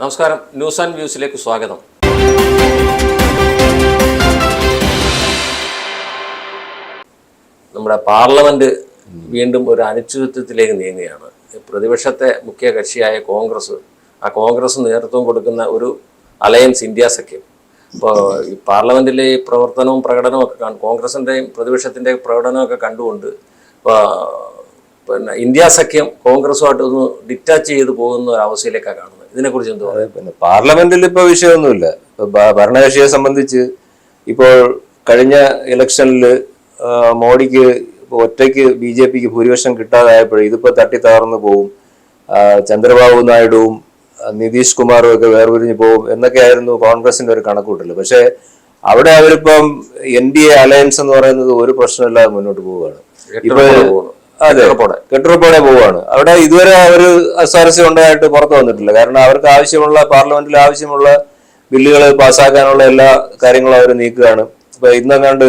നമസ്കാരം. News and വ്യൂസിലേക്ക് സ്വാഗതം. നമ്മുടെ പാർലമെന്റ് വീണ്ടും ഒരു അനിശ്ചിതത്വത്തിലേക്ക് നീങ്ങുകയാണ്. പ്രതിപക്ഷത്തെ മുഖ്യ കക്ഷിയായ കോൺഗ്രസ് ആ കോൺഗ്രസ് നേതൃത്വം കൊടുക്കുന്ന ഒരു അലയൻസ് ഇന്ത്യ സഖ്യം. ഇപ്പോൾ ഈ പാർലമെന്റിലെ ഈ പ്രവർത്തനവും പ്രകടനവും ഒക്കെ കാണും. കോൺഗ്രസിന്റെയും പ്രതിപക്ഷത്തിന്റെയും പ്രകടനമൊക്കെ കണ്ടുകൊണ്ട് പിന്നെ ഇന്ത്യ സഖ്യം കോൺഗ്രസുമായിട്ട് ഒന്ന് ഡിറ്റാച്ച് ചെയ്ത് പോകുന്ന ഒരു അവസ്ഥയിലേക്കാണ് കാണുന്നത്. ഇതിനെക്കുറിച്ച് എന്തോ പിന്നെ പാർലമെന്റിൽ ഇപ്പൊ വിഷയമൊന്നുമില്ല. ഭരണകക്ഷിയെ സംബന്ധിച്ച് ഇപ്പോൾ കഴിഞ്ഞ ഇലക്ഷനിൽ മോഡിക്ക് ഒറ്റയ്ക്ക് ബി ജെ പിക്ക് ഭൂരിപക്ഷം കിട്ടാതായപ്പോൾ ഇതിപ്പോ തട്ടി തകർന്നു പോവും. ചന്ദ്രബാബു നായിഡുവും നിതീഷ് കുമാറും ഒക്കെ വേർപിരിഞ്ഞു പോകും എന്നൊക്കെയായിരുന്നു കോൺഗ്രസിന്റെ ഒരു കണക്കൂട്ടൽ പക്ഷേ അവിടെ അവരിപ്പം എൻ ഡി എ അലയൻസ് എന്ന് പറയുന്നത് ഒരു പ്രശ്നമില്ലാതെ മുന്നോട്ട് പോവുകയാണ്. ഇപ്പൊ കെട്ടുറപ്പോടെ. കെട്ടുറപ്പോടെ. പോവുകയാണ്. പോവാണ് അവിടെ ഇതുവരെ ഒരു അസ്വാരസ്യം ഉണ്ടായിട്ട് പുറത്തു വന്നിട്ടില്ല. കാരണം അവർക്ക് ആവശ്യമുള്ള പാർലമെന്റിൽ ആവശ്യമുള്ള ബില്ലുകൾ പാസ്സാക്കാനുള്ള എല്ലാ കാര്യങ്ങളും അവർ നീക്കുകയാണ്. ഇപ്പൊ ഇന്നെങ്ങാണ്ട്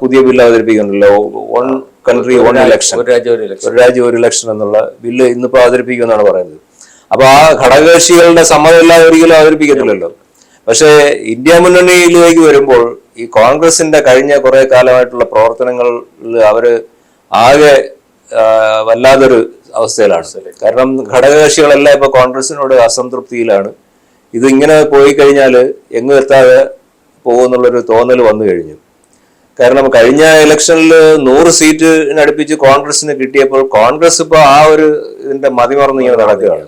പുതിയ ബില്ല് അവതരിപ്പിക്കുന്നുണ്ടല്ലോ. വൺ കൺട്രി വൺ ഇലക്ഷൻ ഒരു രാജ്യം ഒരു ഇലക്ഷൻ ഒരു രാജ്യം ഒരു ഇലക്ഷൻ എന്നുള്ള ബില്ല് ഇന്നിപ്പോ അവതരിപ്പിക്കുമെന്നാണ് പറയുന്നത്. അപ്പൊ ആ ഘടകകക്ഷികളുടെ സമ്മതമില്ലാതെ ഒരിക്കലും അവതരിപ്പിക്കത്തില്ലല്ലോ. പക്ഷേ ഇന്ത്യ മുന്നണിയിലേക്ക് വരുമ്പോൾ ഈ കോൺഗ്രസിന്റെ കഴിഞ്ഞ കുറെ കാലമായിട്ടുള്ള പ്രവർത്തനങ്ങളിൽ അവർ ആകെ വല്ലാതൊരു അവസ്ഥയിലാണ്. കാരണം ഘടകകക്ഷികളെല്ലാം ഇപ്പൊ കോൺഗ്രസിനോട് അസംതൃപ്തിയിലാണ്. ഇതിങ്ങനെ പോയി കഴിഞ്ഞാൽ എങ്ങും എത്താതെ പോകുന്നുള്ളൊരു തോന്നൽ വന്നു കഴിഞ്ഞു. കാരണം കഴിഞ്ഞ ഇലക്ഷനിൽ നൂറ് സീറ്റിനടുപ്പിച്ച് കോൺഗ്രസിന് കിട്ടിയപ്പോൾ കോൺഗ്രസ് ഇപ്പോൾ ആ ഒരു ഇതിന്റെ മതിമറന്ന് ഇങ്ങനെ നടക്കുകയാണ്.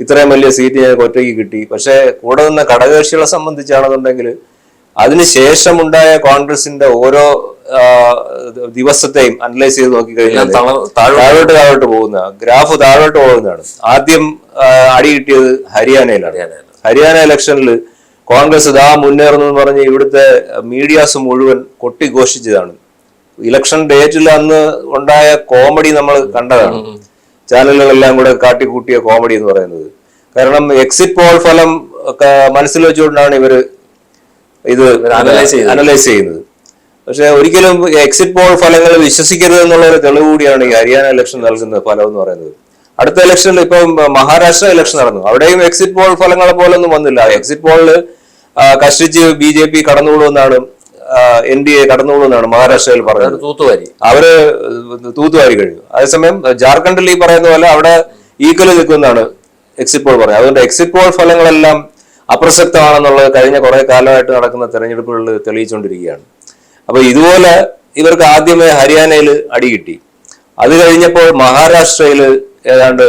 ഇത്രയും വലിയ സീറ്റ് ഞങ്ങൾക്ക് ഒറ്റയ്ക്ക് കിട്ടി. പക്ഷേ കൂടെ നിന്ന ഘടകകക്ഷികളെ സംബന്ധിച്ചാണെന്നുണ്ടെങ്കിൽ അതിനുശേഷം ഉണ്ടായ കോൺഗ്രസിന്റെ ഓരോ ദിവസത്തെയും അനലൈസ് ചെയ്ത് നോക്കിക്കഴിഞ്ഞാൽ താഴോട്ട് താഴോട്ട് പോകുന്ന ഗ്രാഫ് താഴോട്ട് പോകുന്നതാണ്. ആദ്യം അടി കിട്ടിയത് ഹരിയാനയിലാണ്. ഹരിയാന ഇലക്ഷനിൽ കോൺഗ്രസ് ഇതാ മുന്നേറുന്നു എന്ന് പറഞ്ഞ് ഇവിടുത്തെ മീഡിയാസ് മുഴുവൻ കൊട്ടിഘോഷിച്ചതാണ്. ഇലക്ഷൻ ഡേറ്റിൽ അന്ന് ഉണ്ടായ കോമഡി നമ്മൾ കണ്ടതാണ്. ചാനലുകളെല്ലാം കൂടെ കാട്ടിക്കൂട്ടിയ കോമഡി എന്ന് പറയുന്നത്. കാരണം എക്സിറ്റ് പോൾ ഫലം മനസ്സിൽ വെച്ചുകൊണ്ടാണ് ഇവർ ഇത് അനലൈസ് ചെയ്യുന്നത്. പക്ഷെ ഒരിക്കലും എക്സിറ്റ് പോൾ ഫലങ്ങൾ വിശ്വസിക്കരുത് എന്നുള്ള ഒരു തെളിവ് കൂടിയാണ് ഈ ഹരിയാന ഇലക്ഷൻ നൽകുന്ന ഫലം എന്ന് പറയുന്നത്. അടുത്ത ഇലക്ഷനിൽ ഇപ്പം മഹാരാഷ്ട്ര ഇലക്ഷൻ നടന്നു. അവിടെയും എക്സിറ്റ് പോൾ ഫലങ്ങളെ പോലൊന്നും വന്നില്ല. എക്സിറ്റ് പോളിൽ കഷ്ടിച്ച് ബി ജെ പി കടന്നുകൊള്ളുമെന്നാണ് എൻ ഡി എ കടന്നുകൊള്ളുമെന്നാണ് മഹാരാഷ്ട്രയിൽ പറഞ്ഞത്. തൂത്തുവാരി. അവർ തൂത്തുവാരി കഴിഞ്ഞു. അതേസമയം ജാർഖണ്ഡിൽ ഈ പറയുന്ന പോലെ അവിടെ ഈക്വൽ നിൽക്കുമെന്നാണ് എക്സിറ്റ് പോൾ പറയുന്നത്. അതുകൊണ്ട് എക്സിറ്റ് പോൾ ഫലങ്ങളെല്ലാം അപ്രസക്തമാണെന്നുള്ളത് കഴിഞ്ഞ കുറെ കാലമായിട്ട് നടക്കുന്ന തെരഞ്ഞെടുപ്പുകളിൽ തെളിയിച്ചുകൊണ്ടിരിക്കുകയാണ് അപ്പൊ ഇതുപോലെ ഇവർക്ക് ആദ്യമേ ഹരിയാനയിൽ അടി കിട്ടി. അത് കഴിഞ്ഞപ്പോൾ മഹാരാഷ്ട്രയിൽ ഏതാണ്ട്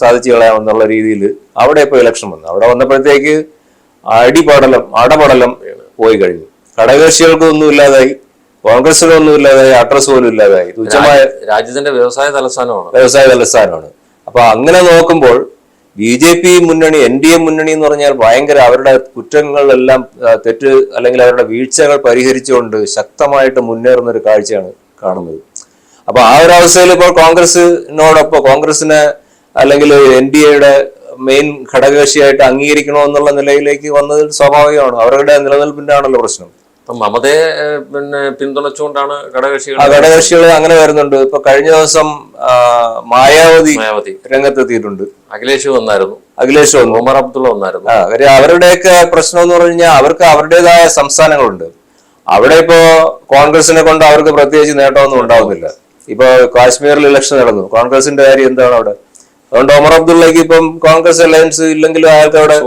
സാധിച്ചു കളയാമെന്നുള്ള രീതിയിൽ അവിടെ ഇപ്പോൾ ഇലക്ഷൻ വന്നു. അവിടെ വന്നപ്പോഴത്തേക്ക് അടിപടലം അടപടലം പോയി കഴിഞ്ഞു. ഘടകകക്ഷികൾക്കൊന്നും ഇല്ലാതായി കോൺഗ്രസിനൊന്നും ഇല്ലാതായി അഡ്രസ് പോലും ഇല്ലാതായി. തുച്ഛമായ രാജ്യത്തിന്റെ വ്യവസായ തലസ്ഥാനമാണ്. വ്യവസായ തലസ്ഥാനമാണ്. അപ്പൊ അങ്ങനെ നോക്കുമ്പോൾ ബി ജെ പി മുന്നണി എൻ ഡി എ മുന്നണി എന്ന് പറഞ്ഞാൽ ഭയങ്കര അവരുടെ കുറ്റങ്ങളെല്ലാം തെറ്റ് അല്ലെങ്കിൽ അവരുടെ വീഴ്ചകൾ പരിഹരിച്ചുകൊണ്ട് ശക്തമായിട്ട് മുന്നേറുന്ന ഒരു കാഴ്ചയാണ് കാണുന്നത്. അപ്പൊ ആ ഒരു അവസ്ഥയിൽ ഇപ്പോൾ കോൺഗ്രസിനോടൊപ്പം കോൺഗ്രസിനെ അല്ലെങ്കിൽ എൻ ഡി എയുടെ മെയിൻ ഘടകകക്ഷിയായിട്ട് അംഗീകരിക്കണോ എന്നുള്ള നിലയിലേക്ക് വന്നത് സ്വാഭാവികമാണ്. അവരുടെ നിലനിൽപ്പിന്റെ ആണല്ലോ പ്രശ്നം. അപ്പൊ മമതയെ പിന്നെ പിന്തുണച്ചുകൊണ്ടാണ് ഘടകകക്ഷികൾ ഘടകകക്ഷികൾ അങ്ങനെ വരുന്നുണ്ട്. ഇപ്പൊ കഴിഞ്ഞ ദിവസം മായാവതി മായാവതി. രംഗത്തെത്തിയിട്ടുണ്ട്. അഖിലേഷ് വന്നായിരുന്നു. അഖിലേഷ് വന്നു. ഒമർ അബ്ദുള്ള വന്നായിരുന്നു. അവരുടെയൊക്കെ പ്രശ്നം എന്ന് പറഞ്ഞു കഴിഞ്ഞാൽ അവർക്ക് അവരുടേതായ സംസ്ഥാനങ്ങളുണ്ട്. അവിടെ ഇപ്പോ കോൺഗ്രസിനെ കൊണ്ട് അവർക്ക് പ്രത്യേകിച്ച് നേട്ടമൊന്നും ഉണ്ടാവുന്നില്ല. ഇപ്പൊ കാശ്മീരിൽ ഇലക്ഷൻ നടന്നു. കോൺഗ്രസിന്റെ കാര്യം എന്താണ് അവിടെ? അതുകൊണ്ട് ഒമർ അബ്ദുള്ളക്ക് ഇപ്പം കോൺഗ്രസ് അലയൻസ് ഇല്ലെങ്കിലും അയാൾക്ക് അവിടെ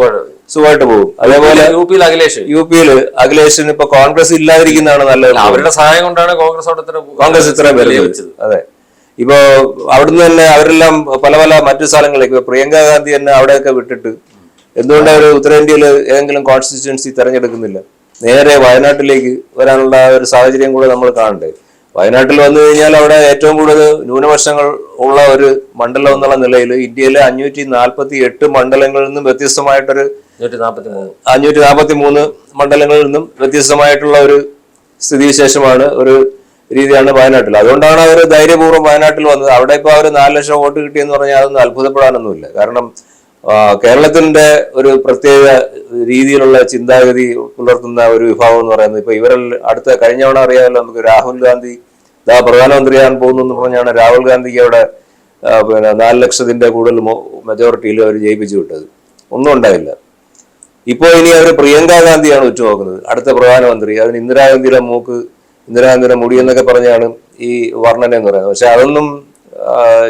സുഖമായിട്ട് പോകും. അതേപോലെ യു പിയിൽ അഖിലേഷ്. യു പിയിൽ അഖിലേഷിന് ഇപ്പൊ കോൺഗ്രസ് ഇല്ലാതിരിക്കുന്നതാണ് നല്ലത്. അവരുടെ സഹായം കൊണ്ടാണ് കോൺഗ്രസ് അവിടെ കോൺഗ്രസ് ഇത്രയും വരുന്നത് അതെ. ഇപ്പോ അവിടുന്ന് തന്നെ അവരെല്ലാം പല പല മറ്റു സ്ഥലങ്ങളിലേക്ക് ഇപ്പൊ പ്രിയങ്ക ഗാന്ധി തന്നെ അവിടെയൊക്കെ വിട്ടിട്ട്. എന്തുകൊണ്ട് അവർ ഉത്തരേന്ത്യയിൽ ഏതെങ്കിലും കോൺസ്റ്റിറ്റ്യുവൻസി തെരഞ്ഞെടുക്കുന്നില്ല? നേരെ വയനാട്ടിലേക്ക് വരാനുള്ള ഒരു സാഹചര്യം കൂടെ നമ്മൾ കാണണ്ടേ? വയനാട്ടിൽ വന്നു കഴിഞ്ഞാൽ അവിടെ ഏറ്റവും കൂടുതൽ ന്യൂനപക്ഷങ്ങൾ ഉള്ള ഒരു മണ്ഡലം എന്നുള്ള നിലയിൽ ഇന്ത്യയിലെ അഞ്ഞൂറ്റി നാൽപ്പത്തി എട്ട് മണ്ഡലങ്ങളിൽ നിന്നും വ്യത്യസ്തമായിട്ടൊരു അഞ്ഞൂറ്റി നാൽപ്പത്തി മൂന്ന് മണ്ഡലങ്ങളിൽ നിന്നും വ്യത്യസ്തമായിട്ടുള്ള ഒരു സ്ഥിതിവിശേഷമാണ് ഒരു രീതിയാണ് വയനാട്ടിൽ. അതുകൊണ്ടാണ് അവർ ധൈര്യപൂർവം വയനാട്ടിൽ വന്നത്. അവിടെ ഇപ്പോൾ അവർ നാല് ലക്ഷം വോട്ട് കിട്ടിയെന്ന് പറഞ്ഞാൽ അതൊന്നും അത്ഭുതപ്പെടാനൊന്നുമില്ല. കാരണം കേരളത്തിന്റെ ഒരു പ്രത്യേക രീതിയിലുള്ള ചിന്താഗതി പുലർത്തുന്ന ഒരു വിഭാഗം എന്ന് പറയുന്നത് ഇപ്പൊ ഇവരെ അടുത്ത കഴിഞ്ഞ തവണ അറിയാമല്ലോ നമുക്ക് രാഹുൽ ഗാന്ധി ഇതാ പ്രധാനമന്ത്രിയാകാൻ പോകുന്നു എന്ന് പറഞ്ഞാണ് രാഹുൽ ഗാന്ധിക്ക് അവിടെ പിന്നെ നാല് ലക്ഷത്തിന്റെ കൂടുതൽ മെജോറിറ്റിയിൽ അവർ ജയിപ്പിച്ചു വിട്ടത്. ഒന്നും ഉണ്ടായില്ല. ഇപ്പോ ഇനി അവർ പ്രിയങ്ക ഗാന്ധിയാണ് ഉറ്റുനോക്കുന്നത്. അടുത്ത പ്രധാനമന്ത്രി അതിന് ഇന്ദിരാഗാന്ധിയുടെ മൂക്ക് ഇന്ദിരാഗാന്ധിയുടെ മുടി എന്നൊക്കെ പറഞ്ഞാണ് ഈ വർണന എന്ന് പറയുന്നത്. പക്ഷെ അതൊന്നും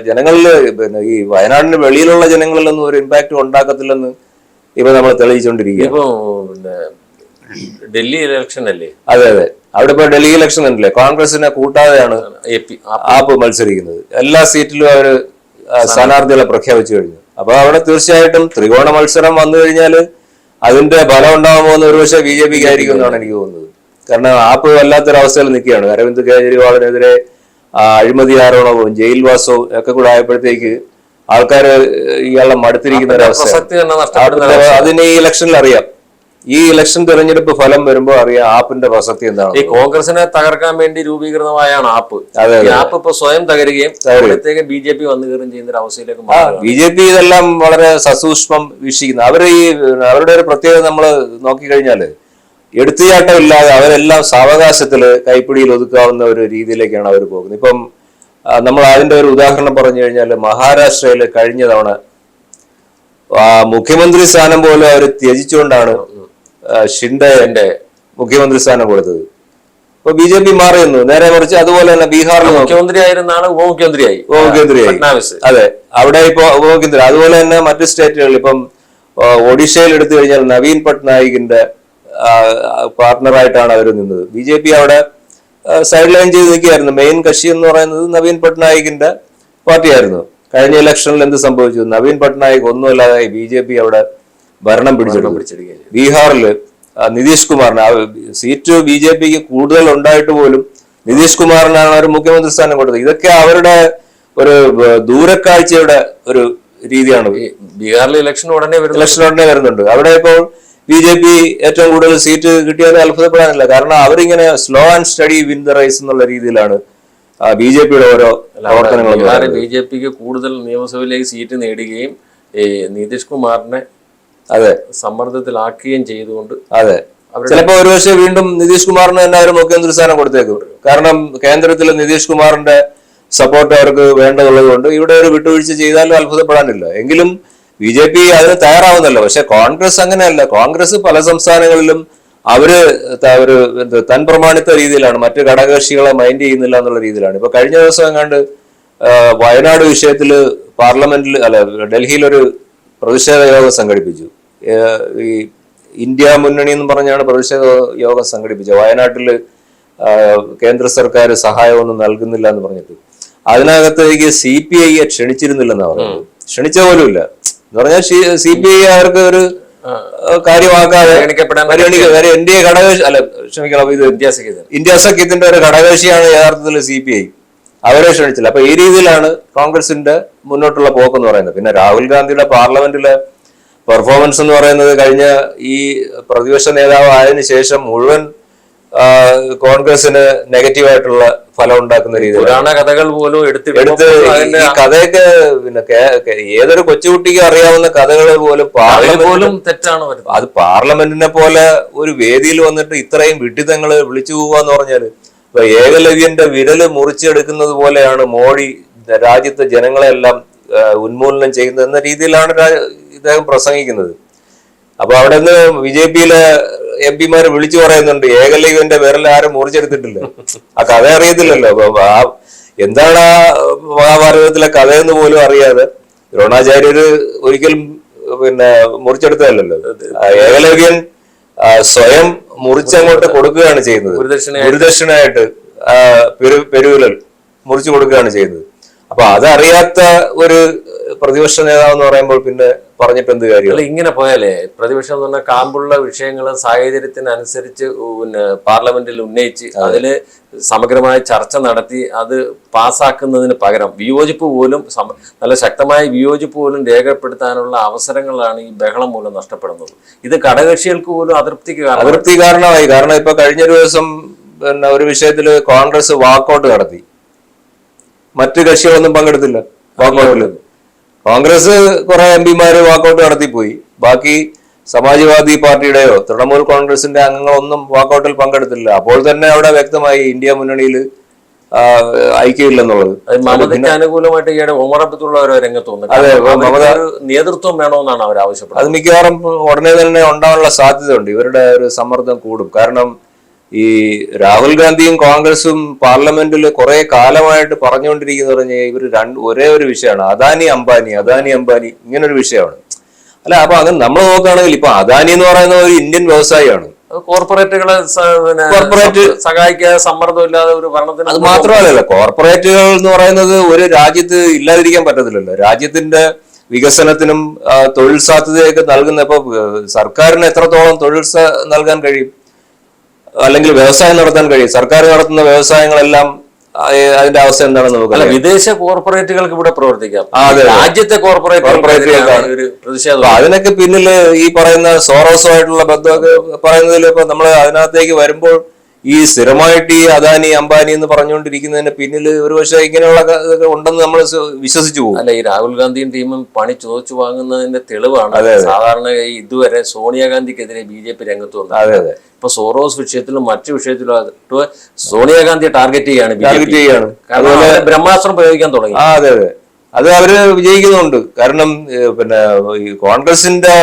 ജനങ്ങളിൽ പിന്നെ ഈ വയനാടിന് വെളിയിലുള്ള ജനങ്ങളിലൊന്നും ഒരു ഇമ്പാക്ട് ഉണ്ടാക്കത്തില്ലെന്ന് ഇപ്പൊ നമ്മൾ തെളിയിച്ചുകൊണ്ടിരിക്കുക ഇപ്പൊ പിന്നെ ഡൽഹി ഇലക്ഷൻ അല്ലേ? അതെ അതെ. അവിടെ ഇപ്പൊ ഡൽഹി ഇലക്ഷൻ ഉണ്ടല്ലേ? കോൺഗ്രസിനെ കൂട്ടാതെയാണ് ആപ്പ് മത്സരിക്കുന്നത്. എല്ലാ സീറ്റിലും അവർ സ്ഥാനാർത്ഥികളെ പ്രഖ്യാപിച്ചു കഴിഞ്ഞു. അപ്പൊ അവിടെ തീർച്ചയായിട്ടും ത്രികോണ മത്സരം വന്നു കഴിഞ്ഞാൽ അതിന്റെ ഫലം ഉണ്ടാകുമോ എന്ന് ഒരുപക്ഷെ ബി ജെ പിക്ക് ആയിരിക്കും എന്നാണ് എനിക്ക് തോന്നുന്നത്. കാരണം ആപ്പ് വല്ലാത്തൊരവസ്ഥയിൽ നിൽക്കുകയാണ്. അരവിന്ദ് കേജ്രിവാളിനെതിരെ അഴിമതി ആരോപണവും ജയിൽവാസവും ഒക്കെ കൂടെ ആയപ്പോഴത്തേക്ക് ആൾക്കാർ ഇയാളെ മടുത്തിരിക്കുന്ന ഒരു അവസ്ഥ അതിന് ഈ ഇലക്ഷനിൽ അറിയാം. ഈ ഇലക്ഷൻ തെരഞ്ഞെടുപ്പ് ഫലം വരുമ്പോൾ അറിയാം ആപ്പിന്റെ പ്രസക്തി എന്താണ്. ഈ കോൺഗ്രസിനെ തകർക്കാൻ വേണ്ടി രൂപീകൃതമായാണ് ആപ്പ്. ആപ്പ് ഇപ്പൊ സ്വയം തകരുകയും അവിടത്തേക്ക് ബി ജെ പി വന്നു കയറുകയും ചെയ്യുന്ന ഒരു അവസ്ഥയിലേക്ക് ബി ജെ പി ഇതെല്ലാം വളരെ സസൂക്ഷ്മം വീക്ഷിക്കുന്നു. അവർ ഈ അവരുടെ ഒരു പ്രത്യേകത നമ്മൾ നോക്കിക്കഴിഞ്ഞാൽ എടുത്തുചാട്ടം ഇല്ലാതെ അവരെല്ലാം സാവകാശത്തിൽ കൈപ്പിടിയിൽ ഒതുക്കാവുന്ന ഒരു രീതിയിലേക്കാണ് അവർ പോകുന്നത്. ഇപ്പം നമ്മൾ അതിന്റെ ഒരു ഉദാഹരണം പറഞ്ഞു കഴിഞ്ഞാൽ മഹാരാഷ്ട്രയിൽ കഴിഞ്ഞ തവണ മുഖ്യമന്ത്രി സ്ഥാനം പോലും അവർ ത്യജിച്ചുകൊണ്ടാണ് ആ, ഷിൻഡെ മുഖ്യമന്ത്രി സ്ഥാനം കൊടുത്തത്. ഇപ്പൊ ബി ജെ പി മാറിയെന്നു. നേരെ മറിച്ച് അതുപോലെ തന്നെ ബീഹാറിൽ മുഖ്യമന്ത്രിയായിരുന്ന ആൾ ഉപമുഖ്യമന്ത്രിയായി. ഉപമുഖ്യമന്ത്രിയായി. അതെ അവിടെ ഇപ്പൊ ഉപമുഖ്യമന്ത്രി. അതുപോലെ തന്നെ മറ്റു സ്റ്റേറ്റുകളിൽ ഇപ്പം ഒഡീഷയിൽ എടുത്തു കഴിഞ്ഞാൽ നവീൻ പട്നായികിന്റെ പാർട്ണറായിട്ടാണ് അവർ നിന്നത്. ബി ജെ പി അവിടെ സൈഡ് ലൈൻ ചെയ്ത് നിൽക്കുകയായിരുന്നു. മെയിൻ കക്ഷി എന്ന് പറയുന്നത് നവീൻ പട്നായികിന്റെ പാർട്ടിയായിരുന്നു. കഴിഞ്ഞ ഇലക്ഷനിൽ എന്ത് സംഭവിച്ചു? നവീൻ പട്നായിക് ഒന്നുമല്ലാതായി ബി ജെ പി അവിടെ ഭരണം പിടിച്ചെടുക്കും. ബീഹാറിൽ നിതീഷ് കുമാറിന് സീറ്റ് ബി ജെ പിക്ക് കൂടുതൽ ഉണ്ടായിട്ട് പോലും നിതീഷ് കുമാറിനാണ് അവർ മുഖ്യമന്ത്രി സ്ഥാനം കൊടുത്തത്. ഇതൊക്കെ അവരുടെ ഒരു ദൂരക്കാഴ്ചയുടെ ഒരു രീതിയാണ്. ബീഹാറിൽ ഇലക്ഷൻ ഉടനെ ഇലക്ഷൻ ഉടനെ വരുന്നുണ്ട്. അവിടെ ഇപ്പോൾ ബി ജെ പി ഏറ്റവും കൂടുതൽ സീറ്റ് കിട്ടിയത് അത്ഭുതപ്പെടാനില്ല. കാരണം അവരിങ്ങനെ slow and steady win the race എന്നുള്ള രീതിയിലാണ് ബി ജെ പിയുടെ ഓരോ പ്രവർത്തനങ്ങളും ബി ജെ പിക്ക് കൂടുതൽ നിയമസഭയിലേക്ക് സീറ്റ് നേടുകയും ഈ നിതീഷ് കുമാറിനെ അതെ. സമ്മർദ്ദത്തിലാക്കുകയും ചെയ്തുകൊണ്ട് അതെ. ചിലപ്പോ ഒരുപക്ഷെ വീണ്ടും നിതീഷ് കുമാറിന് തന്നെ അവർ മുഖ്യമന്ത്രി സ്ഥാനം കൊടുത്തേക്കും. കാരണം കേന്ദ്രത്തിൽ നിതീഷ് കുമാറിന്റെ സപ്പോർട്ട് അവർക്ക് വേണ്ടതുള്ളത് കൊണ്ട് ഇവിടെ ഒരു വിട്ടുവീഴ്ച ചെയ്താലും അത്ഭുതപ്പെടാനില്ല. എങ്കിലും ബി ജെ പി അതിന് തയ്യാറാവുന്നല്ലോ പക്ഷെ കോൺഗ്രസ് അങ്ങനെയല്ല. കോൺഗ്രസ് പല സംസ്ഥാനങ്ങളിലും അവർ ഒരു തൻ പ്രമാണിത്ത രീതിയിലാണ്. മറ്റു ഘടകകക്ഷികളെ മൈൻഡ് ചെയ്യുന്നില്ല എന്നുള്ള രീതിയിലാണ്. ഇപ്പൊ കഴിഞ്ഞ ദിവസം എങ്ങാണ്ട് വയനാട് വിഷയത്തിൽ പാർലമെന്റിൽ അല്ല ഡൽഹിയിൽ ഒരു പ്രതിഷേധ യോഗം സംഘടിപ്പിച്ചു. ഈ ഇന്ത്യ മുന്നണി എന്ന് പറഞ്ഞാണ് പ്രതിഷേധ യോഗം സംഘടിപ്പിച്ചത്. വയനാട്ടിൽ കേന്ദ്ര സർക്കാർ സഹായമൊന്നും നൽകുന്നില്ല എന്ന് പറഞ്ഞിട്ട്. അതിനകത്തേക്ക് സി പി ഐയെ ക്ഷണിച്ചിരുന്നില്ലെന്നാണ് പറഞ്ഞത് ക്ഷണിച്ച പോലും ഇല്ല എന്ന് പറഞ്ഞാൽ സി പി ഐ അവർക്ക് ഒരു കാര്യമാക്കാതെ എ ഘടകകക്ഷി അല്ല ക്ഷമിക്കണം ഇത് ഇന്ത്യ സഖ്യത്തിന്. ഇന്ത്യ സഖ്യത്തിന്റെ ഒരു ഘടകകക്ഷിയാണ് യഥാർത്ഥത്തിൽ സി പി ഐ. അവരെ ക്ഷണിച്ചില്ല. അപ്പൊ ഈ രീതിയിലാണ് കോൺഗ്രസിന്റെ മുന്നോട്ടുള്ള പോക്കെന്ന് പറയുന്നത്. പിന്നെ രാഹുൽ ഗാന്ധിയുടെ പാർലമെന്റിലെ പെർഫോമൻസ് എന്ന് പറയുന്നത് കഴിഞ്ഞ ഈ പ്രതിപക്ഷ നേതാവ് ആയതിനു ശേഷം മുഴുവൻ കോൺഗ്രസിന് നെഗറ്റീവായിട്ടുള്ള ഫലം ഉണ്ടാക്കുന്ന രീതിയിൽ പുരാണ കഥകൾ പോലും എടുത്ത് എടുത്ത് ഈ- കഥയൊക്കെ പിന്നെ ഏതൊരു കൊച്ചുകുട്ടിക്കും അറിയാവുന്ന കഥകൾ പോലും പോലും തെറ്റാണ് അത് പാർലമെന്റിനെ പോലെ ഒരു വേദിയിൽ വന്നിട്ട് ഇത്രയും വിട്ടിതങ്ങൾ വിളിച്ചു പോവാന്ന് പറഞ്ഞാൽ ഇപ്പൊ ഏകലവ്യന്റെ വിരൽ മുറിച്ചെടുക്കുന്നത് പോലെയാണ് മോഡി രാജ്യത്തെ ജനങ്ങളെല്ലാം ഉന്മൂലനം ചെയ്യുന്നത് എന്ന രീതിയിലാണ് ഇദ്ദേഹം പ്രസംഗിക്കുന്നത്. അപ്പൊ അവിടെ നിന്ന് ബി ജെ പിയിലെ എം പിമാര് വിളിച്ചു പറയുന്നുണ്ട് ഏകലീഗന്റെ പേരിൽ ആരും മുറിച്ചെടുത്തിട്ടില്ല. ആ കഥ അറിയത്തില്ലല്ലോ. അപ്പൊ ആ എന്താണ് ആ മഹാഭാരതത്തിലെ കഥയെന്ന് പോലും അറിയാതെ ദ്രോണാചാര്യര് ഒരിക്കലും പിന്നെ മുറിച്ചെടുത്തതല്ലല്ലോ. ഏകലവ്യൻ സ്വയം മുറിച്ചങ്ങോട്ട് കൊടുക്കുകയാണ് ചെയ്യുന്നത്. ഗുരുദക്ഷിണ ഗുരുദക്ഷിണയായിട്ട് പെരുവിരൽ മുറിച്ചു കൊടുക്കുകയാണ് ചെയ്യുന്നത്. അപ്പൊ അതറിയാത്ത ഒരു പ്രതിപക്ഷ നേതാവ് എന്ന് പറയുമ്പോൾ പിന്നെ പറഞ്ഞിട്ട് എന്ത് കാര്യം ഇങ്ങനെ പോയാലേ പ്രതിപക്ഷം എന്ന് പറഞ്ഞാൽ കാമ്പുള്ള വിഷയങ്ങൾ സാഹചര്യത്തിനനുസരിച്ച് പിന്നെ പാർലമെന്റിൽ ഉന്നയിച്ച് അതിൽ സമഗ്രമായ ചർച്ച നടത്തി അത് പാസ്സാക്കുന്നതിന് പകരം വിയോജിപ്പ് പോലും നല്ല ശക്തമായ വിയോജിപ്പ് പോലും രേഖപ്പെടുത്താനുള്ള അവസരങ്ങളാണ് ഈ ബഹളം മൂലം നഷ്ടപ്പെടുന്നത്. ഇത് ഘടകകക്ഷികൾക്ക് പോലും അതൃപ്തിക്ക് അതൃപ്തി കാരണമായി. കാരണം ഇപ്പൊ കഴിഞ്ഞ ദിവസം പിന്നെ ഒരു വിഷയത്തിൽ കോൺഗ്രസ് വാക്കൗട്ട് നടത്തി. മറ്റു കക്ഷികളൊന്നും പങ്കെടുത്തില്ല. വാക്കൗട്ടിലൊന്നും കോൺഗ്രസ് കുറെ എം പിമാര് വാക്കൗട്ട് നടത്തിപ്പോയി. ബാക്കി സമാജ്വാദി പാർട്ടിയുടെയോ തൃണമൂൽ കോൺഗ്രസിന്റെ അംഗങ്ങളൊന്നും വാക്കൗട്ടിൽ പങ്കെടുത്തില്ല. അപ്പോൾ തന്നെ അവിടെ വ്യക്തമായി ഇന്ത്യ മുന്നണിയിൽ ഐക്യമില്ലെന്നുള്ളത്. മമതയ്ക്ക് അനുകൂലമായിട്ട് ഈയിടെ അബ്ദുള്ള ഓരോ രംഗത്ത് അതെ, മമത- നേതൃത്വം വേണമെന്നാണ് അവർ ആവശ്യപ്പെടുന്നത്. അത് മിക്കവാറും ഉടനെ തന്നെ ഉണ്ടാവാനുള്ള സാധ്യതയുണ്ട്. ഇവരുടെ ഒരു സമ്മർദ്ദം കൂടും. കാരണം ഈ രാഹുൽ ഗാന്ധിയും കോൺഗ്രസും പാർലമെന്റിൽ കുറെ കാലമായിട്ട് പറഞ്ഞുകൊണ്ടിരിക്കുന്ന പറഞ്ഞാൽ ഇവർ രണ്ട് ഒരേ ഒരു വിഷയമാണ്. അദാനി അംബാനി അദാനി അംബാനി ഇങ്ങനെ ഒരു വിഷയമാണ്. അല്ല അപ്പൊ അങ്ങനെ നമ്മൾ നോക്കുകയാണെങ്കിൽ ഇപ്പൊ അദാനി എന്ന് പറയുന്ന ഒരു ഇന്ത്യൻ വ്യവസായിയാണ്. കോർപ്പറേറ്റുകളെ കോർപ്പറേറ്റ് സഹായിക്കാതെ ഒരു ഭരണത്തിന് അത് മാത്രമല്ല കോർപ്പറേറ്റുകൾ എന്ന് പറയുന്നത് ഒരു രാജ്യത്ത് ഇല്ലാതിരിക്കാൻ പറ്റത്തില്ലല്ലോ. രാജ്യത്തിന്റെ വികസനത്തിനും തൊഴിൽ സാധ്യതയൊക്കെ നൽകുന്ന ഇപ്പൊ സർക്കാരിന് എത്രത്തോളം തൊഴിൽ നൽകാൻ കഴിയും? അല്ലെങ്കിൽ വ്യവസായം നടത്താൻ കഴിയും. സർക്കാർ നടത്തുന്ന വ്യവസായങ്ങളെല്ലാം അതിന്റെ അവസ്ഥ എന്താണെന്ന് അല്ല നമുക്കറിയാം വിദേശ കോർപ്പറേറ്റുകൾക്ക് ഇവിടെ പ്രവർത്തിക്കാം. രാജ്യത്തെ കോർപ്പറേറ്റ് കോർപ്പറേറ്റുകൾക്കാണ്. അതിനൊക്കെ പിന്നിൽ ഈ പറയുന്ന സോറോസുമായിട്ടുള്ള ബന്ധമൊക്കെ പറയുന്നതിൽ ഇപ്പൊ നമ്മൾ അതിനകത്തേക്ക് വരുമ്പോൾ ഈ സ്ഥിരമായിട്ട് ഈ അദാനി അംബാനി എന്ന് പറഞ്ഞുകൊണ്ടിരിക്കുന്നതിന്റെ പിന്നിൽ ഒരു പക്ഷേ ഇങ്ങനെയുള്ള ഇതൊക്കെ ഉണ്ടെന്ന് നമ്മൾ വിശ്വസിച്ചു പോകും. അല്ല ഈ രാഹുൽ ഗാന്ധിയും ടീമും പണി ചോദിച്ചു വാങ്ങുന്നതിന്റെ തെളിവാണ്. സാധാരണ ഇതുവരെ സോണിയാഗാന്ധിക്കെതിരെ ബി ജെ പി രംഗത്ത് വന്നത് അതെ അതെ. ഇപ്പൊ സോറോസ് വിഷയത്തിലും മറ്റു വിഷയത്തിലും സോണിയാഗാന്ധി സോണിയാഗാന്ധിയെ ടാർഗറ്റ് ചെയ്യാണ് ടാർഗറ്റ് ചെയ്യാണ്. കാരണം ബ്രഹ്മാസ്ത്രം പ്രയോഗിക്കാൻ തുടങ്ങി. അതെ അതെ. അത് അവർ വിജയിക്കുന്നുണ്ട്. കാരണം പിന്നെ ഈ കോൺഗ്രസിന്റെ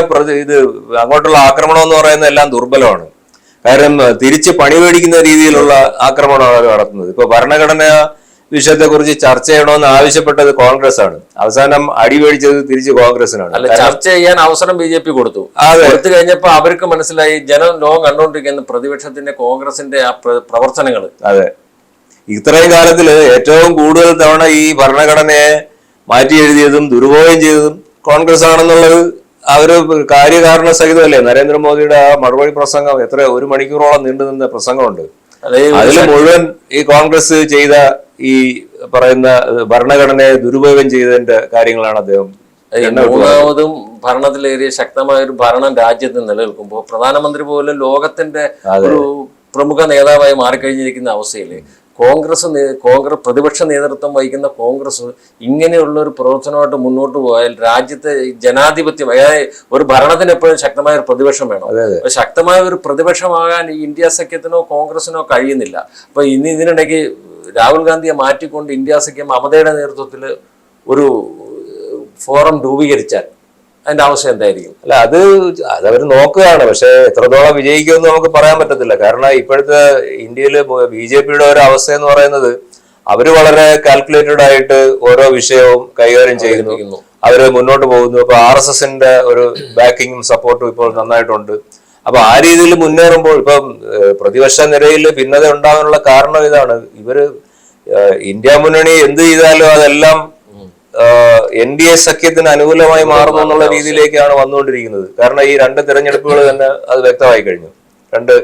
ഇത് അങ്ങോട്ടുള്ള ആക്രമണം എന്ന് പറയുന്നത് എല്ലാം ദുർബലമാണ്. കാരണം തിരിച്ച് പണി മേടിക്കുന്ന രീതിയിലുള്ള ആക്രമണമാണ് അവർ നടത്തുന്നത്. ഇപ്പൊ ഭരണഘടന വിഷയത്തെ കുറിച്ച് ചർച്ച ചെയ്യണമെന്ന് ആവശ്യപ്പെട്ടത് കോൺഗ്രസ് ആണ് അവസാനം അടി മേടിച്ചത് തിരിച്ച് കോൺഗ്രസിനാണ് അല്ല ചർച്ച ചെയ്യാൻ അവസരം ബി ജെ പി കൊടുത്തു. കൊടുത്തു കഴിഞ്ഞപ്പോ അവർക്ക് മനസ്സിലായി ജനം ലോകം കണ്ടുകൊണ്ടിരിക്കുന്ന പ്രതിപക്ഷത്തിന്റെ കോൺഗ്രസിന്റെ ആ പ്രവർത്തനങ്ങൾ അതെ. ഇത്രയും കാലത്തിൽ ഏറ്റവും കൂടുതൽ തവണ ഈ ഭരണഘടനയെ മാറ്റി എഴുതിയതും ദുരുപയോഗം ചെയ്തതും കോൺഗ്രസ് ആണെന്നുള്ളത് അവർ കാര്യകാരണ സഹിതമല്ലേ നരേന്ദ്രമോദിയുടെ ആ മറുപടി പ്രസംഗം എത്ര ഒരു മണിക്കൂറോളം നീണ്ടു നിന്ന പ്രസംഗമുണ്ട്. അതിൽ മുഴുവൻ ഈ കോൺഗ്രസ് ചെയ്ത ഈ പറയുന്ന ഭരണഘടനയെ ദുരുപയോഗം ചെയ്തതിന്റെ കാര്യങ്ങളാണ് അദ്ദേഹം മൂന്നാമതും ഭരണത്തിലേറിയ ശക്തമായ ഒരു ഭരണം രാജ്യത്ത് നിലനിൽക്കുമ്പോൾ പ്രധാനമന്ത്രി പോലും ലോകത്തിന്റെ ഒരു പ്രമുഖ നേതാവായി മാറിക്കഴിഞ്ഞിരിക്കുന്ന അവസ്ഥയിൽ കോൺഗ്രസ് കോൺഗ്രസ് പ്രതിപക്ഷ നേതൃത്വം വഹിക്കുന്ന കോൺഗ്രസ് ഇങ്ങനെയുള്ള ഒരു പ്രവർത്തനമായിട്ട് മുന്നോട്ട് പോയാൽ രാജ്യത്തെ ജനാധിപത്യം അതായത് ഒരു ഭരണത്തിന് എപ്പോഴും ശക്തമായ ഒരു പ്രതിപക്ഷം വേണം. ശക്തമായ ഒരു പ്രതിപക്ഷമാകാൻ ഈ ഇന്ത്യ സഖ്യത്തിനോ കോൺഗ്രസിനോ കഴിയുന്നില്ല. അപ്പൊ ഇനി ഇതിനിടയ്ക്ക് രാഹുൽ ഗാന്ധിയെ മാറ്റിക്കൊണ്ട് ഇന്ത്യ സഖ്യം അമതയുടെ നേതൃത്വത്തിൽ ഒരു ഫോറം രൂപീകരിച്ചാൽ അതിന്റെ ആവശ്യം എന്തായിരിക്കും? അല്ല അത് അതവർ നോക്കുകയാണ്. പക്ഷെ എത്രത്തോളം വിജയിക്കുമെന്ന് നമുക്ക് പറയാൻ പറ്റത്തില്ല. കാരണം ഇപ്പോഴത്തെ ഇന്ത്യയിൽ ബി ജെ പിയുടെ ഒരു അവസ്ഥ എന്ന് പറയുന്നത് അവർ വളരെ കാൽക്കുലേറ്റഡ് ആയിട്ട് ഓരോ വിഷയവും കൈകാര്യം ചെയ്യുന്നു. അവർ അവർ മുന്നോട്ട് പോകുന്നു. അപ്പൊ ആർ എസ് എസിന്റെ ഒരു ബാക്കിങ്ങും സപ്പോർട്ടും ഇപ്പോൾ നന്നായിട്ടുണ്ട്. അപ്പൊ ആ രീതിയിൽ മുന്നേറുമ്പോൾ ഇപ്പം പ്രതിപക്ഷ നിരയിൽ ഭിന്നത ഉണ്ടാകാനുള്ള കാരണം ഇതാണ്. ഇവർ ഇന്ത്യ മുന്നണി എന്ത് ചെയ്താലും അതെല്ലാം എൻ ഡി എ സഖ്യത്തിന് അനുകൂലമായി മാറുന്നു എന്നുള്ള രീതിയിലേക്കാണ് വന്നുകൊണ്ടിരിക്കുന്നത്. കാരണം ഈ രണ്ട് തിരഞ്ഞെടുപ്പുകൾ തന്നെ അത് വ്യക്തമായി കഴിഞ്ഞു. രണ്ട്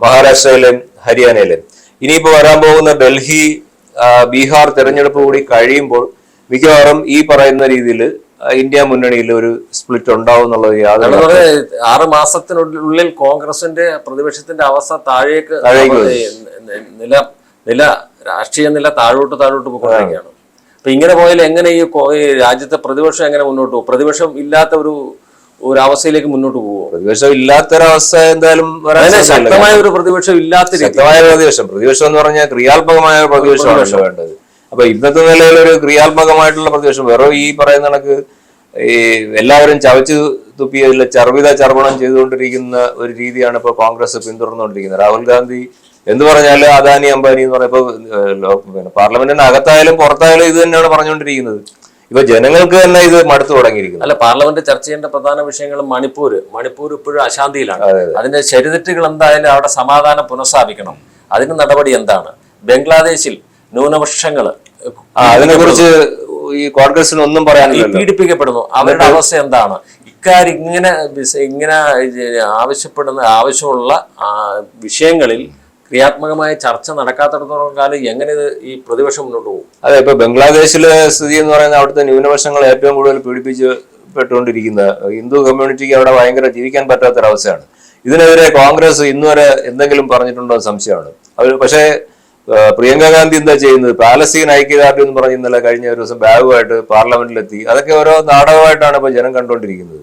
മഹാരാഷ്ട്രയിലും ഹരിയാനയിലും. ഇനിയിപ്പോ വരാൻ പോകുന്ന ഡൽഹി ബീഹാർ തിരഞ്ഞെടുപ്പ് കൂടി കഴിയുമ്പോൾ മിക്കവാറും ഈ പറയുന്ന രീതിയിൽ ഇന്ത്യ മുന്നണിയിൽ ഒരു സ്പ്ലിറ്റ് ഉണ്ടാവും എന്നുള്ളത് യാതൊരു ആറ് മാസത്തിനുള്ളിൽ കോൺഗ്രസിന്റെ പ്രതിപക്ഷത്തിന്റെ അവസ്ഥ താഴേക്ക് താഴേക്ക് നില നില രാഷ്ട്രീയ നില താഴോട്ട് താഴോട്ട് പോയിക്കൊണ്ടിരിക്കുകയാണ്. അപ്പൊ ഇങ്ങനെ പോയാൽ എങ്ങനെ ഈ രാജ്യത്തെ പ്രതിപക്ഷം എങ്ങനെ മുന്നോട്ട് പോകും? പ്രതിപക്ഷം ഇല്ലാത്ത ഒരു ഒരു അവസ്ഥയിലേക്ക് മുന്നോട്ട് പോകുമോ പ്രതിപക്ഷം ഇല്ലാത്തൊരവസ്ഥ എന്തായാലും. ശക്തമായ ഒരു പ്രതിപക്ഷം ഇല്ലാത്ത ശക്തമായ പ്രതിപക്ഷം. പ്രതിപക്ഷം എന്ന് പറഞ്ഞാൽ ക്രിയാത്മകമായ പ്രതിപക്ഷമാണ് വേണ്ടത്. അപ്പൊ ഇന്നത്തെ നിലയിൽ ഒരു ക്രിയാത്മകമായിട്ടുള്ള പ്രതിപക്ഷം വെറും ഈ പറയുന്ന കണക്ക് ഈ എല്ലാവരും ചവച്ചു തുപ്പിയതിൽ ചർവിത ചർവണം ചെയ്തുകൊണ്ടിരിക്കുന്ന ഒരു രീതിയാണ് ഇപ്പോൾ കോൺഗ്രസ് പിന്തുടർന്നുകൊണ്ടിരിക്കുന്നത്. രാഹുൽ ഗാന്ധി എന്ന് പറഞ്ഞാൽ അദാനി അംബാനി എന്ന് പറയുമ്പോൾ പാർലമെന്റിന്റെ പാർലമെന്റിന് അകത്തായാലും പുറത്തായാലും ഇത് തന്നെയാണ് പറഞ്ഞുകൊണ്ടിരിക്കുന്നത്. ഇപ്പൊ ജനങ്ങൾക്ക് തന്നെ ഇത് മടുത്തു തുടങ്ങിയിരിക്കുന്നു. അല്ല പാർലമെന്റ് ചർച്ച ചെയ്യേണ്ട പ്രധാന വിഷയങ്ങൾ മണിപ്പൂർ മണിപ്പൂർ ഇപ്പോഴും അശാന്തിയിലാണ്. അതിന്റെ ശരിതെറ്റുകൾ എന്തായാലും അവിടെ സമാധാനം പുനഃസ്ഥാപിക്കണം. അതിന് നടപടി എന്താണ്? ബംഗ്ലാദേശിൽ ന്യൂനപക്ഷങ്ങൾ അതിനെക്കുറിച്ച് അതിനെ കുറിച്ച് ഈ കോൺഗ്രസിന് ഒന്നും പറയാൻ പീഡിപ്പിക്കപ്പെടുന്നു. അവരുടെ അവസ്ഥ എന്താണ്? ഇക്കാര്യം ഇങ്ങനെ ഇങ്ങനെ ആവശ്യപ്പെടുന്ന ആവശ്യമുള്ള വിഷയങ്ങളിൽ ക്രിയാത്മകമായ ചർച്ച നടക്കാത്തിടത്തോളം കാലം എങ്ങനെ ഇത് ഈ പ്രതിപക്ഷം മുന്നോട്ട് പോകും? അതെ ഇപ്പൊ ബംഗ്ലാദേശിലെ സ്ഥിതി എന്ന് പറയുന്നത് അവിടുത്തെ ന്യൂനപക്ഷങ്ങൾ ഏറ്റവും കൂടുതൽ പീഡിപ്പിച്ച് പെട്ടുകൊണ്ടിരിക്കുന്ന ഹിന്ദു കമ്മ്യൂണിറ്റിക്ക് അവിടെ ഭയങ്കര ജീവിക്കാൻ പറ്റാത്തൊരവസ്ഥയാണ്. ഇതിനെതിരെ കോൺഗ്രസ് ഇന്നുവരെ എന്തെങ്കിലും പറഞ്ഞിട്ടുണ്ടോ എന്ന് സംശയമാണ്. അവർ പക്ഷേ പ്രിയങ്ക ഗാന്ധി എന്താ ചെയ്യുന്നത്? പാലസ്തീൻ ഐക്യദാർഢ്യം എന്ന് പറഞ്ഞ ഇന്നലെ കഴിഞ്ഞ ഒരു ദിവസം ബാഗുമായിട്ട് പാർലമെന്റിലെത്തി. അതൊക്കെ ഓരോ നാടകമായിട്ടാണ് ഇപ്പൊ ജനം കണ്ടുകൊണ്ടിരിക്കുന്നത്.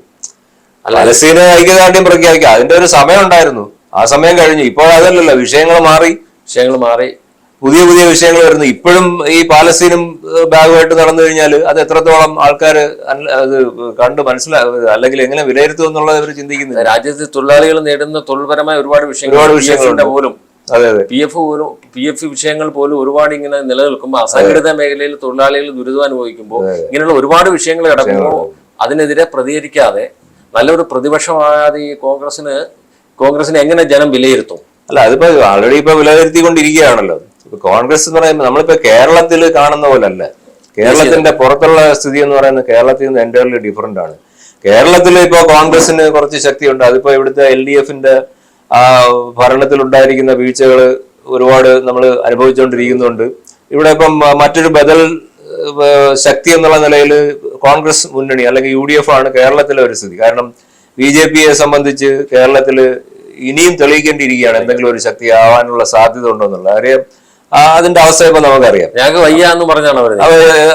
പാലസ്തീൻ ഐക്യദാർഢ്യം പ്രഖ്യാപിക്കുക. അതിന്റെ ഒരു സമയം ഉണ്ടായിരുന്നു ആ സമയം കഴിഞ്ഞു. ഇപ്പോൾ അതല്ലല്ലോ വിഷയങ്ങൾ മാറി. വിഷയങ്ങൾ മാറി. പുതിയ പുതിയ വിഷയങ്ങൾ വരുന്നു. ഇപ്പോഴും ഈ പാലസ്തീനും ഭാഗമായിട്ട് നടന്നു കഴിഞ്ഞാൽ അത് എത്രത്തോളം ആൾക്കാർ അത് കണ്ട് മനസ്സിലാക്കുക അല്ലെങ്കിൽ എങ്ങനെ വിലയിരുത്തും എന്നുള്ളത് അവർ ചിന്തിക്കുന്നത് രാജ്യത്തെ തൊഴിലാളികൾ നേടുന്ന തൊഴിൽപരമായ ഒരുപാട് വിഷയങ്ങൾ ഒരുപാട് വിഷയങ്ങളുണ്ട്. പോലും. അതെ അതെ. പി എഫ് പോലും പി എഫ് വിഷയങ്ങൾ പോലും ഒരുപാട് ഇങ്ങനെ നിലനിൽക്കുമ്പോൾ അസംഘടിത മേഖലയിൽ തൊഴിലാളികൾ ദുരിതം അനുഭവിക്കുമ്പോൾ ഇങ്ങനെയുള്ള ഒരുപാട് വിഷയങ്ങൾ കിടക്കുമ്പോൾ അതിനെതിരെ പ്രതികരിക്കാതെ നല്ലൊരു പ്രതിപക്ഷമാകാതെ ഈ കോൺഗ്രസിന് കോൺഗ്രസിനെ എങ്ങനെ ജനം വിലയിരുത്തും? അല്ല അതിപ്പോ ആൾറെഡി ഇപ്പൊ വിലയിരുത്തിക്കൊണ്ടിരിക്കുകയാണല്ലോ. കോൺഗ്രസ് എന്ന് പറയുമ്പോൾ നമ്മളിപ്പോ കേരളത്തിൽ കാണുന്ന പോലെ അല്ല കേരളത്തിന്റെ പുറത്തുള്ള സ്ഥിതി എന്ന് പറയുന്നത് കേരളത്തിൽ നിന്ന് എന്റെ ഡിഫറെന്റ് ആണ്. കേരളത്തിൽ ഇപ്പോ കോൺഗ്രസിന് കുറച്ച് ശക്തിയുണ്ട്. അതിപ്പോ ഇവിടുത്തെ എൽ ഡി എഫിന്റെ ആ ഭരണത്തിൽ ഉണ്ടായിരിക്കുന്ന വീഴ്ചകൾ ഒരുപാട് നമ്മൾ അനുഭവിച്ചുകൊണ്ടിരിക്കുന്നുണ്ട് ഇവിടെ ഇപ്പം മറ്റൊരു ബദൽ ശക്തി എന്നുള്ള നിലയിൽ കോൺഗ്രസ് മുന്നണി അല്ലെങ്കിൽ യു ഡി എഫ് ആണ് കേരളത്തിലെ ഒരു സ്ഥിതി. കാരണം ബി ജെ പിയെ സംബന്ധിച്ച് കേരളത്തിൽ ഇനിയും തെളിയിക്കേണ്ടിയിരിക്കുകയാണ്. എന്തെങ്കിലും ഒരു ശക്തി ആവാനുള്ള സാധ്യത ഉണ്ടോന്നുള്ള കാര്യം അതിന്റെ അവസ്ഥ ഇപ്പൊ നമുക്കറിയാം. ഞങ്ങൾക്ക് വയ്യ എന്ന് പറഞ്ഞാണ് അവർ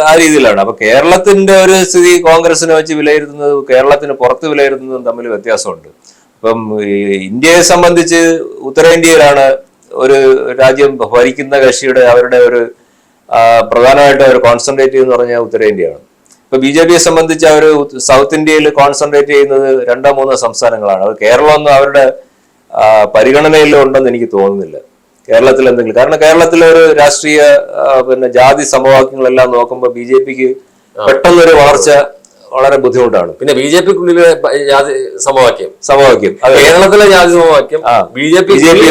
ആ രീതിയിലാണ്. അപ്പൊ കേരളത്തിന്റെ ഒരു സ്ഥിതി കോൺഗ്രസിനെ വെച്ച് വിലയിരുത്തുന്നത് കേരളത്തിന് പുറത്ത് വിലയിരുത്തുന്നതും തമ്മിൽ വ്യത്യാസമുണ്ട്. അപ്പം ഇന്ത്യയെ സംബന്ധിച്ച് ഉത്തരേന്ത്യയിലാണ് ഒരു രാജ്യം ഭരിക്കുന്ന കക്ഷിയുടെ അവരുടെ ഒരു പ്രധാനമായിട്ട് അവർ കോൺസെൻട്രേറ്റ് ചെയ്യുന്ന പറഞ്ഞാൽ ഉത്തരേന്ത്യയാണ്. ഇപ്പൊ ബി ജെ പിയെ സംബന്ധിച്ച് അവർ സൗത്ത് ഇന്ത്യയിൽ കോൺസെൻട്രേറ്റ് ചെയ്യുന്നത് രണ്ടോ മൂന്നോ സംസ്ഥാനങ്ങളാണ്. അത് കേരളമൊന്നും അവരുടെ ഉണ്ടെന്ന് എനിക്ക് തോന്നുന്നില്ല. കേരളത്തിൽ എന്തെങ്കിലും. കാരണം കേരളത്തിലെ ഒരു രാഷ്ട്രീയ പിന്നെ ജാതി സമവാക്യങ്ങളെല്ലാം നോക്കുമ്പോൾ ബി ജെ പിക്ക് പെട്ടെന്നൊരു വളർച്ച വളരെ ബുദ്ധിമുട്ടാണ്. പിന്നെ ബി ജെ പിക്കുള്ളിലെ ജാതി സമവാക്യം. സമവാക്യം. കേരളത്തിലെ ജാതി സമവാക്യം. B J P J P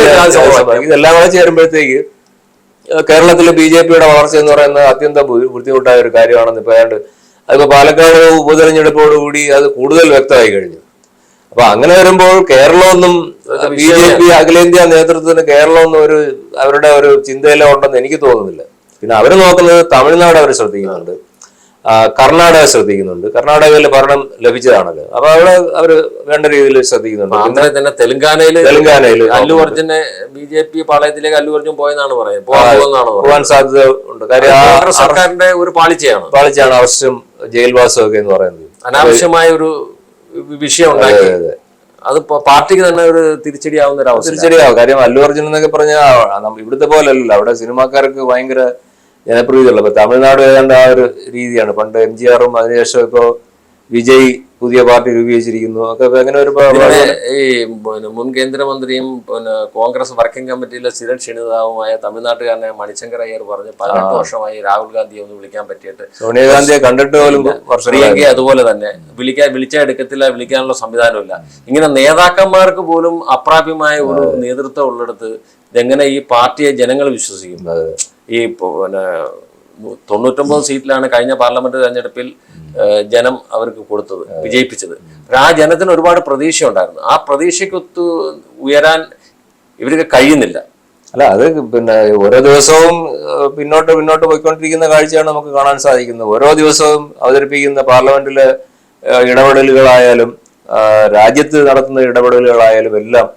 ഇതെല്ലാം കൂടെ ചേരുമ്പോഴത്തേക്ക് കേരളത്തിലെ ബി ജെ പിയുടെ വളർച്ച എന്ന് പറയുന്നത് അത്യന്തം ബുദ്ധിമുട്ടായ ഒരു കാര്യമാണെന്ന് ഇപ്പൊ ഏതാണ്ട് അതിപ്പോ പാലക്കാട് ഉപതെരഞ്ഞെടുപ്പോടുകൂടി അത് കൂടുതൽ വ്യക്തമായി കഴിഞ്ഞു. അപ്പൊ അങ്ങനെ വരുമ്പോൾ കേരളമൊന്നും ബി ജെ പി അഖിലേന്ത്യാ നേതൃത്വത്തിന് കേരളമൊന്നും ഒരു അവരുടെ ഒരു ചിന്തയിലോ ഉണ്ടെന്ന് എനിക്ക് തോന്നുന്നില്ല. പിന്നെ അവർ നോക്കുന്നത് തമിഴ്നാട് അവർ ശ്രദ്ധിക്കുന്നുണ്ട്. കർണാടക ശ്രദ്ധിക്കുന്നുണ്ട്. കർണാടകയിൽ ഭരണം ലഭിച്ചതാണല്ലോ. അപ്പൊ അവിടെ അവർ വേണ്ട രീതിയിൽ ശ്രദ്ധിക്കുന്നുണ്ട്. അങ്ങനെ തന്നെ തെലങ്കാനയിൽ തെലങ്കാനയിൽ അല്ലു അർജുനെ ബി ജെ പി പാളയത്തിലേക്ക് അല്ലു അർജുൻ പോയെന്നാണ് പറയുന്നത്. പോകാൻ സാധ്യത ഉണ്ട്. കാര്യം സർക്കാരിന്റെ ഒരു പാളിച്ചയാണ്. പാളിച്ചയാണ് അവശ്യം ജയിൽവാസം ഒക്കെ എന്ന് പറയുന്നത്. അനാവശ്യമായ ഒരു വിഷയം ഉണ്ടാക്കി. അത് പാർട്ടിക്ക് തന്നെ ഒരു തിരിച്ചടിയാവുന്ന ഒരു അവസ്ഥ തിരിച്ചടിയാവും. കാര്യം അല്ലു അർജുൻ എന്നൊക്കെ പറഞ്ഞാൽ ഇവിടുത്തെ പോലല്ലല്ലോ അവിടെ സിനിമാക്കാർക്ക് ഭയങ്കര ജനപ്രീതിയുള്ള ഇപ്പൊ തമിഴ്നാട് ഏതാണ്ട് ആ ഒരു രീതിയാണ്. പണ്ട് എം ജി ആറും അതിനുശേഷം ഇപ്പോ വിജയ് പുതിയ പാർട്ടി രൂപീകരിച്ചിരിക്കുന്നു. ഒക്കെ അങ്ങനെ ഒരു ഈ പിന്നെ മുൻ കേന്ദ്രമന്ത്രിയും പിന്നെ കോൺഗ്രസ് വർക്കിംഗ് കമ്മിറ്റിയിലെ സ്ഥിര ക്ഷണിതാവുമായ തമിഴ്നാട്ടുകാരനായ മണിശങ്കർ അയ്യർ പറഞ്ഞ് പതിനെട്ട് വർഷമായി രാഹുൽ ഗാന്ധിയെ ഒന്ന് വിളിക്കാൻ പറ്റിയിട്ട് സോണിയാഗാന്ധിയെ കണ്ടിട്ട് പോലും അതുപോലെ തന്നെ വിളിക്കാൻ വിളിച്ചാൽ എടുക്കത്തില്ല വിളിക്കാനുള്ള സംവിധാനമില്ല. ഇങ്ങനെ നേതാക്കന്മാർക്ക് പോലും അപ്രാപ്യമായ ഒരു നേതൃത്വം ഉള്ളിടത്ത് ഇതെങ്ങനെ ഈ പാർട്ടിയെ ജനങ്ങൾ വിശ്വസിക്കുന്നത് ഈ പിന്നെ തൊണ്ണൂറ്റൊമ്പത് സീറ്റിലാണ് കഴിഞ്ഞ പാർലമെന്റ് തെരഞ്ഞെടുപ്പിൽ ജനം അവർക്ക് കൊടുത്തത് വിജയിപ്പിച്ചത്. ആ ജനത്തിന് ഒരുപാട് പ്രതീക്ഷ ഉണ്ടായിരുന്നു ആ പ്രതീക്ഷയ്ക്കൊത്ത് ഉയരാൻ ഇവർക്ക് കഴിയുന്നില്ല. അല്ല അത് പിന്നെ ഓരോ ദിവസവും പിന്നോട്ട് പിന്നോട്ട് പോയിക്കൊണ്ടിരിക്കുന്ന കാഴ്ചയാണ് നമുക്ക് കാണാൻ സാധിക്കുന്നത്. ഓരോ ദിവസവും അവതരിപ്പിക്കുന്ന പാർലമെന്റിലെ ഇടപെടലുകളായാലും രാജ്യത്ത് നടത്തുന്ന ഇടപെടലുകളായാലും എല്ലാം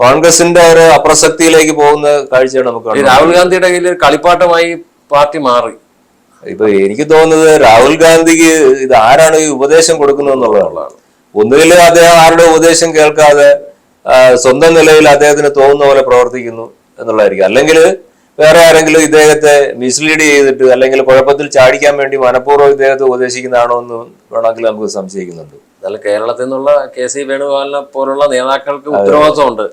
കോൺഗ്രസിന്റെ ഒരു അപ്രസക്തിയിലേക്ക് പോകുന്ന കാഴ്ചയാണ് നമുക്ക് രാഹുൽ ഗാന്ധിയുടെ കയ്യിൽ കളിപ്പാട്ടമായി പാർട്ടി മാറി. ഇപ്പൊ എനിക്ക് തോന്നുന്നത് രാഹുൽ ഗാന്ധിക്ക് ഇത് ആരാണ് ഈ ഉപദേശം കൊടുക്കുന്നത് എന്നുള്ളതാണ്. ഒന്നുകിൽ അദ്ദേഹം ആരുടെ ഉപദേശം കേൾക്കാതെ സ്വന്തം നിലയിൽ അദ്ദേഹത്തിന് തോന്നുന്ന പോലെ പ്രവർത്തിക്കുന്നു എന്നുള്ളതായിരിക്കും. അല്ലെങ്കിൽ വേറെ ആരെങ്കിലും ഇദ്ദേഹത്തെ മിസ്ലീഡ് ചെയ്തിട്ട് അല്ലെങ്കിൽ കുഴപ്പത്തിൽ ചാടിക്കാൻ വേണ്ടി മനഃപൂർവം ഇദ്ദേഹത്തെ ഉപദേശിക്കുന്നതാണോ എന്ന് വേണമെങ്കിൽ നമുക്ക് സംശയിക്കുന്നുണ്ട്. അതല്ല കേരളത്തിൽ നിന്നുള്ള കെ സി വേണുഗോപാലിനെ പോലുള്ള നേതാക്കൾക്ക് ഉത്തരവാദിത്വമുണ്ട്.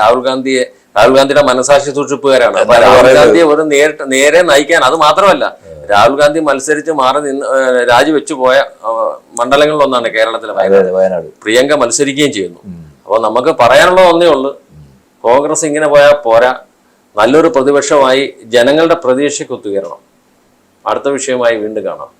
രാഹുൽ ഗാന്ധിയെ രാഹുൽ ഗാന്ധിയുടെ മനസാക്ഷി സൂക്ഷിപ്പുകാരാണ്. അപ്പൊ രാഹുൽ ഗാന്ധി ഗാന്ധിയെ ഒരു നേരിട്ട് നേരെ നയിക്കാൻ അത് മാത്രമല്ല രാഹുൽ ഗാന്ധി മത്സരിച്ച് മാറി നിന്ന് രാജിവെച്ചു പോയ മണ്ഡലങ്ങളിൽ മണ്ഡലങ്ങളിലൊന്നാണ് കേരളത്തിലെ വയനാട് വയനാട്. പ്രിയങ്ക മത്സരിക്കുകയും ചെയ്യുന്നു. അപ്പോൾ നമുക്ക് പറയാനുള്ള ഒന്നേ ഉള്ളൂ. കോൺഗ്രസ് ഇങ്ങനെ പോയാൽ പോരാ. നല്ലൊരു പ്രതിപക്ഷമായി ജനങ്ങളുടെ പ്രതീക്ഷയ്ക്ക് ഒത്തുയരണം. അടുത്ത വിഷയമായി വീണ്ടും കാണാം.